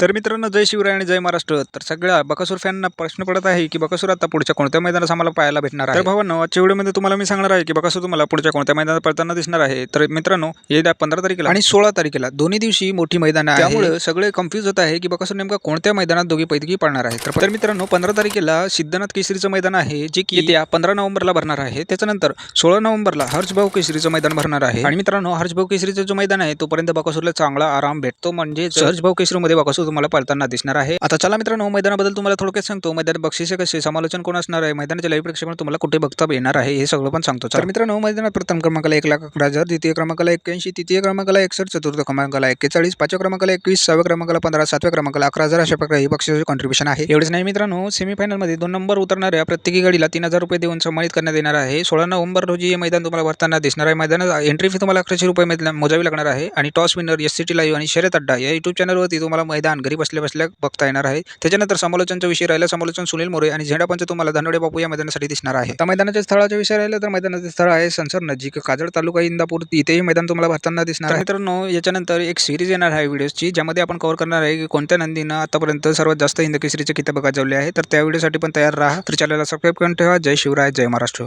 तर मित्रांनो जय शिवराय आणि जय महाराष्ट्र. तर सगळ्या बकासूर फॅनना प्रश्न पडत आहे की बकासूर आता पुढच्या कोणत्या मैदानात आम्हाला पाहायला भेटणार आहे? तर भावांनो आजच्या व्हिडिओमध्ये तुम्हाला मी सांगणार आहे की बकासूर तुम्हाला पुढच्या कोणत्या मैदानात पडताना दिसणार आहे. तर मित्रांनो येत्या पंधरा तारखेला आणि सोळा तारखेला दोन्ही दिवशी मोठी मैदान आहे. त्यामुळे सगळे कन्फ्यूज होत आहे की बकासूर नेमका कोणत्या मैदानात दोघी पैकी पडणार आहे तर तर मित्रांनो पंधरा तारखेला सिद्धनाथ केसरीचं मैदान आहे जे की येत्या पंधरा नोव्हेंबरला भरणार आहे. त्याच्यानंतर सोळा नोव्हेंबरला हर्षभाऊ केसरीचं मैदान भरणार आहे. आणि मित्रांनो हर्षभाऊ केसरीचं जो मैदान आहे तोपर्यंत बकासूरला चांगला आराम भेटतो. म्हणजे हर्षभाऊ केसरीमध्ये बकासूर तुम्हाला पाळताना दिसणार आहे. आता चला मित्रांनो मैदानाबद्दल तुम्हाला थोडक्यात सांगतो. मैदान बक्षिसे कसे समालोचन कोण असणार आहे? मैदानाचे लाईव्ह प्रेक्षेपण तुम्हाला कुठे बघता येणार आहे? हे सगळं पण सांगतो. तर मित्रांनो मैदानात प्रथम क्रमांकाला एक लाख अकरा हजार द्वितीय क्रमांकाला एक्क्याऐंशी तृतीय क्रमांकाला एकसष्ट चतुर्थ क्रमांकाला एक्केचाळीस पाचव्या क्रमांकाला एकवीस सहाव्या क्रमांकाला पंधरा सातव्या क्रमांकाला अकरा हजार अशा प्रकारे ही बक्षिसाचे कॉन्ट्रीब्युशन आहे. एवढेच नाही मित्रांनो सेमीफायनलमध्ये दोन नंबर उतरणाऱ्या प्रत्येकी गाडीला तीन हजार रुपये देऊन सन्मानित करण्यात येणार आहे. सोळा नोव्हेंबर रोजी हे मैदान तुम्हाला भरताना दिसणार आहे. मैदानात एंट्री फी तुम्हाला अकराशे रुपये मोजावी लागणार आहे. आणि toss winner S C T live आणि शर्यत अड्डा या युट्यूब चॅनलवरती तुम्हाला मैदान घरी बसल्या बसल्या बघता येणार आहे. त्याच्यानंतर समालोचनचा विषय राहिला. समालोचन सुनील मोरे आणि झेंडापंच तुम्हाला धनवडे बापू या मैदानासाठी दिसणार आहे. आता मैदानाच्या स्थळाचा विषय राहिला तर मैदानाचे स्थळ आहे संसर नजीक. काजळ तालुका इंदापूर इथेही मैदान तुम्हाला भरताना दिसणार आहे. मित्रांनो याच्यानंतर एक सिरीज येणार आहे व्हिडिओची ज्यामध्ये आपण कव्हर करणार आहे की कोणत्या नंदीनं आतापर्यंत सर्वात जास्त हिंदकेसरीचे किताब गाजवले आहे तर त्या व्हिडिओसाठी पण तयार राहा. तर चॅनलला सबस्क्राईब करून ठेवा. जय शिवराय जय महाराष्ट्र.